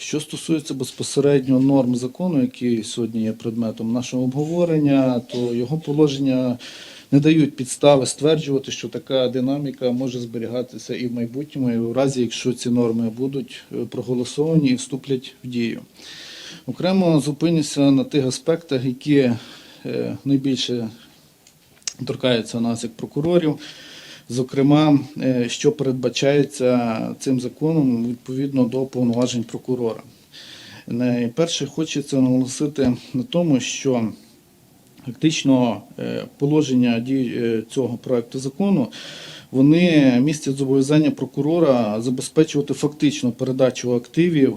Що стосується безпосередньо норм закону, який сьогодні є предметом нашого обговорення, то його положення не дають підстави стверджувати, що така динаміка може зберігатися і в майбутньому, і в разі, якщо ці норми будуть е, проголосовані і вступлять в дію. Окремо зупинюся на тих аспектах, які е, найбільше торкаються нас як прокурорів. Зокрема, е, що передбачається цим законом відповідно до повноважень прокурора. Найперше хочеться наголосити на тому, що фактично е, положення дій е, цього проекту закону вони містять зобов'язання прокурора забезпечувати фактично передачу активів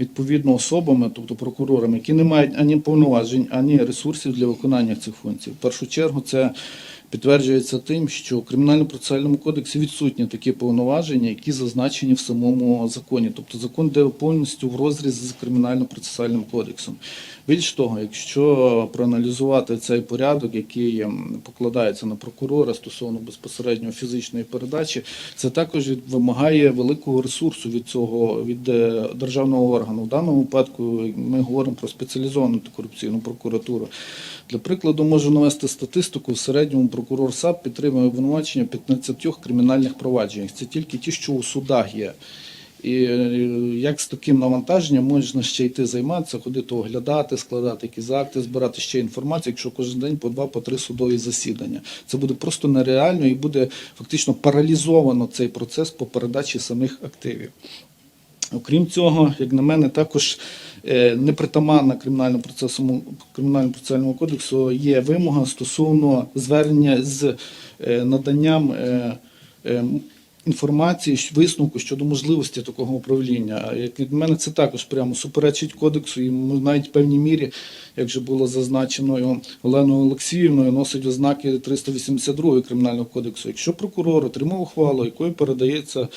відповідно особами, тобто прокурорами, які не мають ані повноважень, ані ресурсів для виконання цих функцій. В першу чергу це підтверджується тим, що в кримінально-процесуальному кодексі відсутні такі повноваження, які зазначені в самому законі. Тобто закон йде повністю в розріз з кримінально-процесуальним кодексом. Більш того, якщо проаналізувати цей порядок, який ем, покладається на прокурора стосовно безпосередньо фізичної передачі, це також вимагає великого ресурсу від цього від е, державного органу. В даному випадку ми говоримо про спеціалізовану антикорупційну прокуратуру. Для прикладу можу навести статистику. В середньому прокурор САП підтримує обвинувачення в 15 кримінальних провадженнях. Це тільки ті, що у судах є. І е, як з таким навантаженням можна ще йти займатися, ходити оглядати, складати якісь акти, збирати ще інформацію, якщо кожен день по два, по три судові засідання. Це буде просто нереально і буде фактично паралізовано цей процес по передачі самих активів. Окрім цього, як на мене, також е, непритаманна кримінальному процесу кримінальному процесуальному кодексу є вимога стосовно звернення з е, наданням е, інформації, висновку щодо можливості такого управління. Як від мене, це також прямо суперечить кодексу, і навіть в певній мірі, як вже було зазначено Оленою Олексіївною, носить ознаки 382 кримінального кодексу. Якщо прокурор отримав ухвалу, якою передається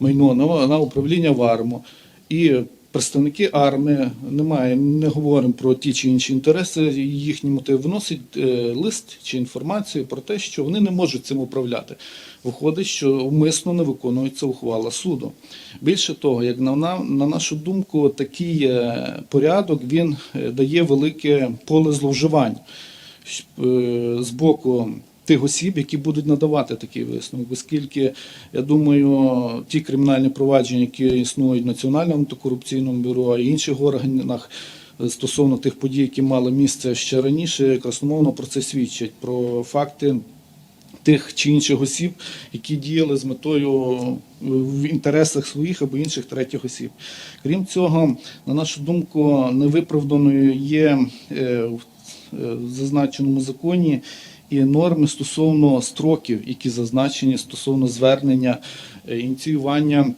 майно на управління ВАРМО і представники арми немає, не говоримо про ті чи інші інтереси, їхні мотиви виносять е, лист чи інформацію про те, що вони не можуть цим управляти. Виходить, що умисно не виконується ухвала суду. Більше того, як на, на, на нашу думку, такий е, порядок він е, дає велике поле зловживань з боку тих осіб, які будуть надавати такий висновок, оскільки я думаю, ті кримінальні провадження, які існують в Національному антикорупційному бюро і інших органах. е, Стосовно тих подій, які мали місце ще раніше, красномовно про це свідчать про факти тих чи інших осіб, які діяли з метою е, в інтересах своїх або інших третіх осіб. Крім цього, на нашу думку, невиправданою є е, в в зазначеному законі і норми стосовно строків, які зазначені стосовно звернення, е, ініціювання.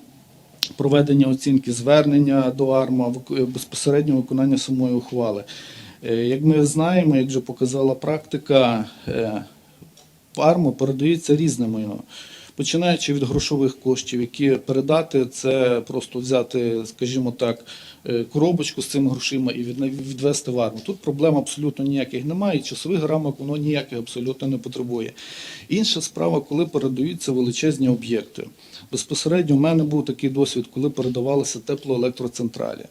Проведення оцінки звернення до АРМА, безпосереднього безпосередньо виконання самої ухвали. Е, Як ми знаємо, як вже показала практика, е, в АРМу передається різне майно. Починаючи від грошових коштів, які передати, це просто взяти, скажімо так, е, коробочку з цими грошима і відвести в арму. Тут проблем абсолютно ніяких немає, і часових рамок воно ніяких абсолютно не потребує. Інша справа, коли передаються величезні об'єкти. Безпосередньо в мене був такий досвід, коли передавалися теплоелектроцентралі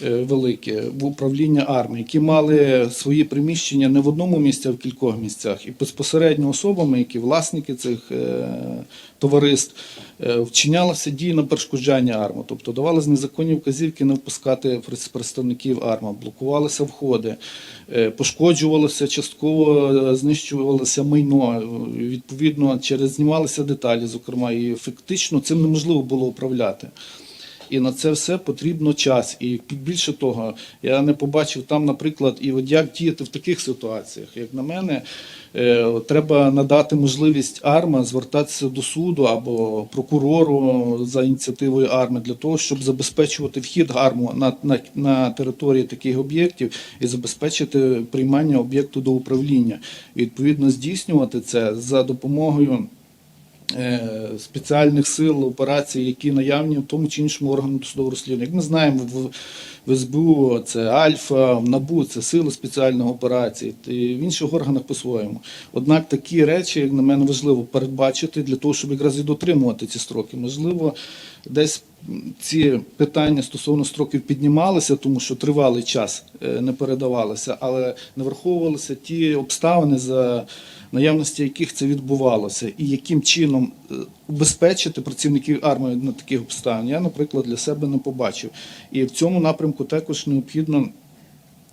великі в управління армії, які мали свої приміщення не в одному місці, а в кількох місцях. І безпосередньо особами, які власники цих е, товариств, е, вчинялися дії на перешкоджання арму. Тобто давали незаконні вказівки не впускати представників арма, блокувалися входи, е, пошкоджувалося частково, е, знищувалося майно. е, Відповідно, через знімалися деталі, зокрема, і фактично цим неможливо було управляти. І на це все потрібно час. І більше того, я не побачив там, наприклад, і от як діяти в таких ситуаціях. Як на мене, е, треба надати можливість АРМА звертатися до суду або прокурору за ініціативою АРМи для того, щоб забезпечувати вхід АРМу на, на, на території таких об'єктів і забезпечити приймання об'єкту до управління. І, відповідно, здійснювати це за допомогою спеціальних сил операцій, які наявні в тому чи іншому органу досудового розслідування. Як ми знаємо, в, в СБУ це Альфа, в НАБУ це сили спеціальних операцій, і в інших органах по-своєму. Однак такі речі, як на мене, важливо передбачити для того, щоб якраз і дотримувати ці строки. Можливо, десь ці питання стосовно строків піднімалися, тому що тривалий час е, не передавалося, але не враховувалися ті обставини, за наявності яких це відбувалося, і яким чином е, убезпечити працівників армії на таких обставин. Я, наприклад, для себе не побачив. І в цьому напрямку також необхідно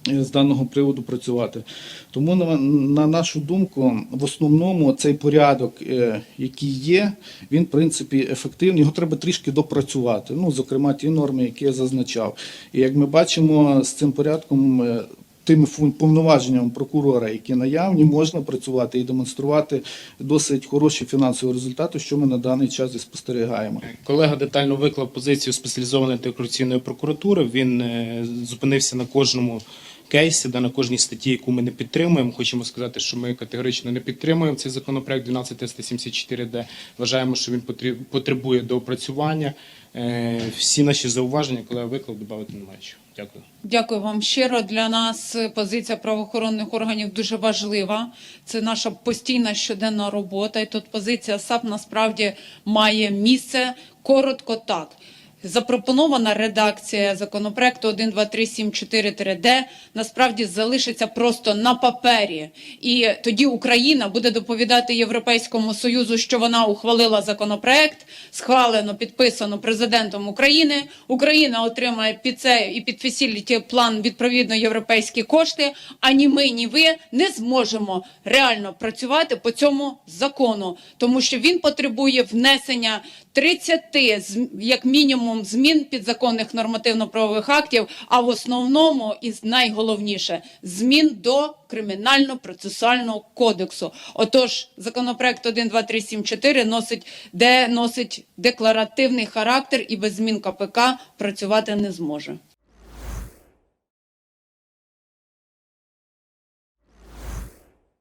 з даного приводу працювати. Тому, на, на нашу думку, в основному цей порядок, е, який є, він, в принципі, ефективний. Його треба трішки допрацювати. Ну, зокрема, ті норми, які я зазначав. І як ми бачимо, з цим порядком. е, Тими повноваженнями прокурора, які наявні, можна працювати і демонструвати досить хороші фінансові результати, що ми на даний час і спостерігаємо. Колега детально виклав позицію спеціалізованої антикорупційної прокуратури. Він е, зупинився на кожному кейсі, да, на кожній статті, яку ми не підтримуємо. Хочемо сказати, що ми категорично не підтримуємо цей законопроект 12374 Вважаємо, що він потребує доопрацювання. Е, Всі наші зауваження, колега виклав, додати немає чого. Дякую. Дякую вам щиро. Для нас позиція правоохоронних органів дуже важлива. Це наша постійна щоденна робота. І тут позиція САП насправді має місце коротко так. Запропонована редакція законопроекту 12374-Д насправді залишиться просто на папері, і тоді Україна буде доповідати Європейському Союзу, що вона ухвалила законопроект, схвалено, підписано президентом України. Україна отримає під це і під фесіліті план відповідно європейські кошти. А ні ми, ні ви не зможемо реально працювати по цьому закону, тому що він потребує внесення 30 зм- як мінімум змін підзаконних нормативно-правових актів, а в основному і найголовніше змін до кримінально-процесуального кодексу. Отож, законопроект 12374 носить де носить декларативний характер і без змін КПК працювати не зможе.